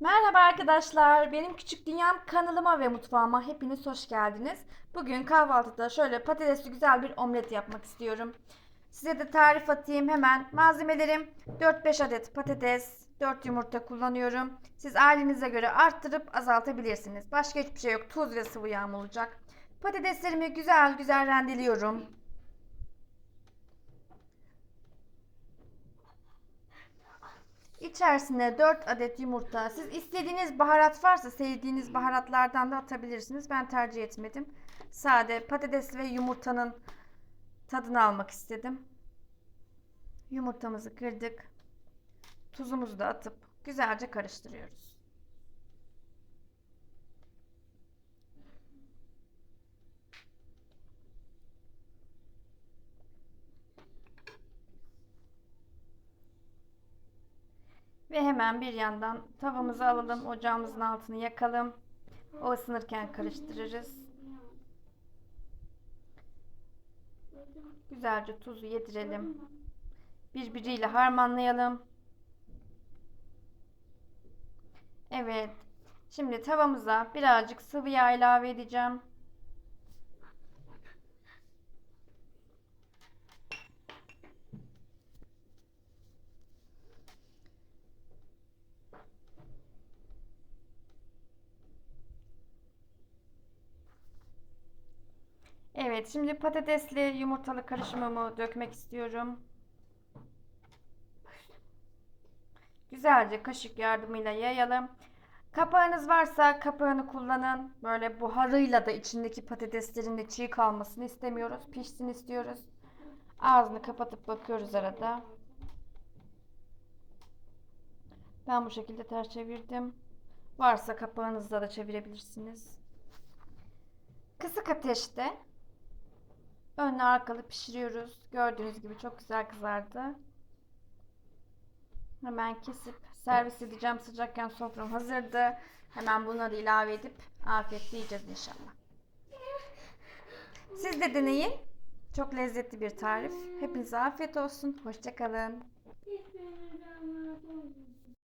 Merhaba arkadaşlar. Benim Küçük Dünyam kanalıma ve mutfağıma hepiniz hoş geldiniz. Bugün kahvaltıda şöyle patatesli güzel bir omlet yapmak istiyorum. Size de tarif atayım hemen. Malzemelerim 4-5 adet patates, 4 yumurta kullanıyorum. Siz ailenize göre arttırıp azaltabilirsiniz. Başka hiçbir şey yok. Tuz ve sıvı yağım olacak. Patateslerimi güzel güzel rendeliyorum. İçerisine 4 adet yumurta. Siz istediğiniz baharat varsa sevdiğiniz baharatlardan da atabilirsiniz. Ben tercih etmedim. Sade patates ve yumurtanın tadını almak istedim. Yumurtamızı kırdık. Tuzumuzu da atıp güzelce karıştırıyoruz. Ve hemen bir yandan tavamızı alalım. Ocağımızın altını yakalım. O ısınırken karıştırırız. Güzelce tuzu yedirelim. Birbiriyle harmanlayalım. Evet. Şimdi tavamıza birazcık sıvı yağ ilave edeceğim. Evet, şimdi patatesli yumurtalı karışımımı dökmek istiyorum. Güzelce kaşık yardımıyla yayalım. Kapağınız varsa kapağını kullanın. Böyle buharıyla da içindeki patateslerin de çiğ kalmasını istemiyoruz. Pişsin istiyoruz. Ağzını kapatıp bakıyoruz arada. Ben bu şekilde ters çevirdim. Varsa kapağınızla da çevirebilirsiniz. Kısık ateşte önlü arkalı pişiriyoruz. Gördüğünüz gibi çok güzel kızardı. Hemen kesip servis edeceğim. Sıcakken sofram hazırdı. Hemen bunları ilave edip afiyetle yiyeceğiz inşallah. Siz de deneyin. Çok lezzetli bir tarif. Hepinize afiyet olsun. Hoşçakalın.